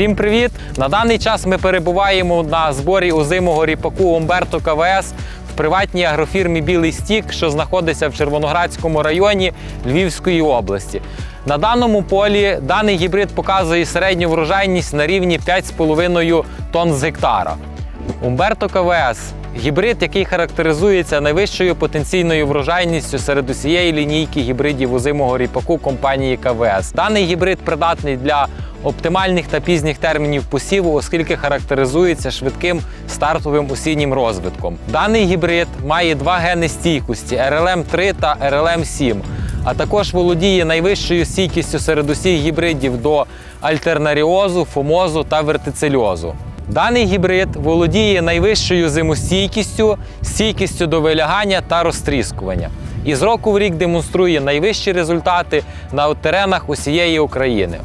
Всім привіт! На даний час ми перебуваємо на зборі озимого ріпаку Умберто КВС в приватній агрофірмі Білий Стік, що знаходиться в Червоноградському районі Львівської області. На даному полі даний гібрид показує середню врожайність на рівні 5,5 тонн з гектара. Умберто КВС гібрид, який характеризується найвищою потенційною врожайністю серед усієї лінійки гібридів озимого ріпаку компанії КВС. Даний гібрид придатний для оптимальних та пізніх термінів посіву, оскільки характеризується швидким стартовим осіннім розвитком. Даний гібрид має два гени стійкості RLM 3 та RLM 7 а також володіє найвищою стійкістю серед усіх гібридів до альтернаріозу, фомозу та вертицельозу. Даний гібрид володіє найвищою зимостійкістю, стійкістю до вилягання та розтріскування. І з року в рік демонструє найвищі результати на теренах усієї України.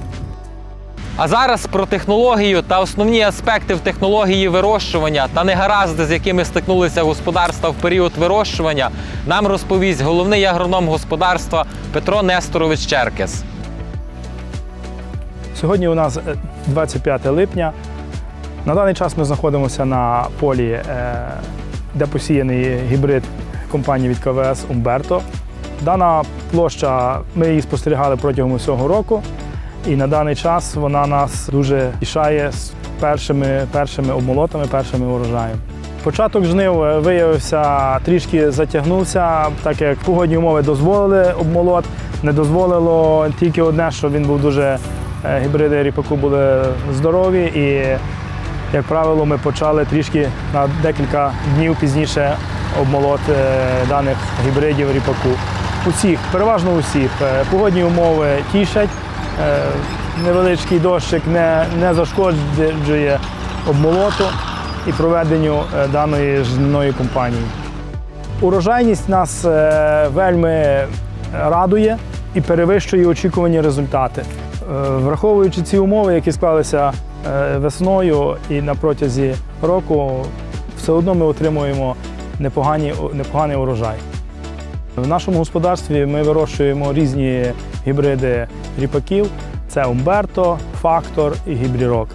А зараз про технологію та основні аспекти в технології вирощування та негаразди, з якими стикнулися господарства в період вирощування, нам розповість головний агроном господарства Петро Несторович Черкес. Сьогодні у нас е, 25 липня. На даний час ми знаходимося на полі, е, де посіяний гібрид компанії від КВС Умберто. Дана площа, ми її спостерігали протягом усього року, і на даний час вона нас дуже тішає з першими, першими обмолотами, першими урожаєм. Початок жнив виявився трішки затягнувся, так як погодні умови дозволили обмолот. Не дозволило тільки одне, що він був дуже е, гібриди ріпаку були здорові, і, як правило, ми почали трішки на декілька днів пізніше обмолот е, даних гібридів ріпаку. Усіх, переважно усіх. Е, Погодні умови тішать, невеличкий дощик не, не зашкоджує обмолоту і проведенню е, даної жнивної кампанії. Урожайність нас е, вельми радує і перевищує очікувані результати. Е, Враховуючи ці умови, які склалися е, весною і на протязі року, все одно ми отримуємо непогані, непоганий урожай. В нашому господарстві ми вирощуємо різні гібриди ріпаків: це Умберто, Фактор і Гібрірок.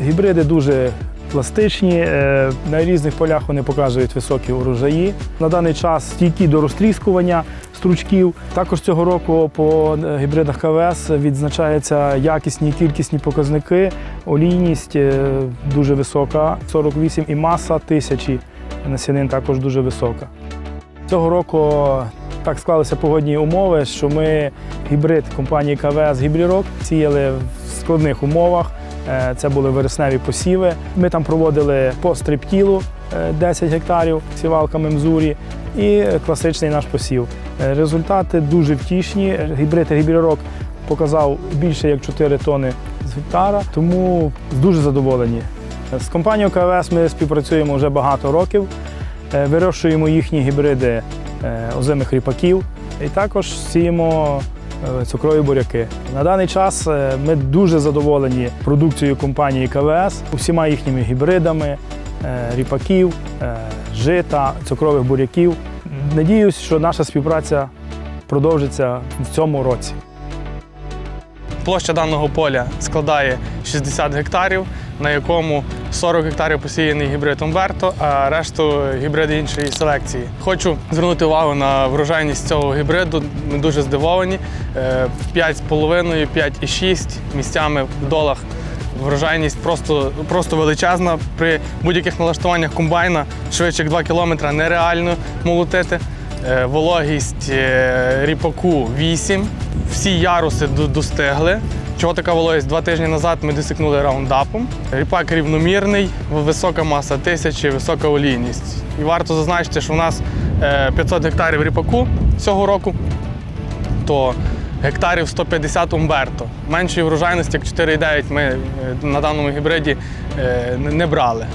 Гібриди дуже пластичні, е, на різних полях вони показують високі урожаї. На даний час стійкі до розтріскування стручків. Також цього року по е, гібридах КВС відзначаються якісні і кількісні показники. Олійність е, дуже висока, 48 і маса тисячі насінин також дуже висока. Цього року так склалися погодні умови, що ми гібрид компанії КВС Гібрірок сіяли в складних умовах. Е, Це були вересневі посіви. Ми там проводили по стриптілу е, 10 гектарів сівалками Мзурі і класичний наш посів. Е, Результати дуже втішні. Гібрид Гібрірок показав більше як 4 тони з гектара, тому дуже задоволені. З компанією КВС ми співпрацюємо вже багато років. Е, Вирощуємо їхні гібриди е, озимих ріпаків і також сіємо е, цукрові буряки. На даний час ми дуже задоволені продукцією компанії КВС, усіма їхніми гібридами ріпаків, жита, цукрових буряків. Надіюсь, що наша співпраця продовжиться в цьому році. Площа даного поля складає 60 гектарів, на якому 40 гектарів посіяний гібрид Умберто, а решту гібриди іншої селекції. Хочу звернути увагу на врожайність цього гібриду. Ми дуже здивовані. Е, 5,5, 5,6 місцями в долах. Врожайність просто, просто величезна. При будь-яких налаштуваннях комбайна швидше 2 кілометри нереально молотити. Е, Вологість е, ріпаку 8. Всі яруси достигли. Чого така вологість? Два тижні назад ми досікнули раундапом. Ріпак рівномірний, висока маса тисячі, висока олійність. І варто зазначити, що у нас е, 500 гектарів ріпаку цього року, то гектарів 150 умберто. Меншої врожайності, як 4,9 ми е, на даному гібриді е, не брали.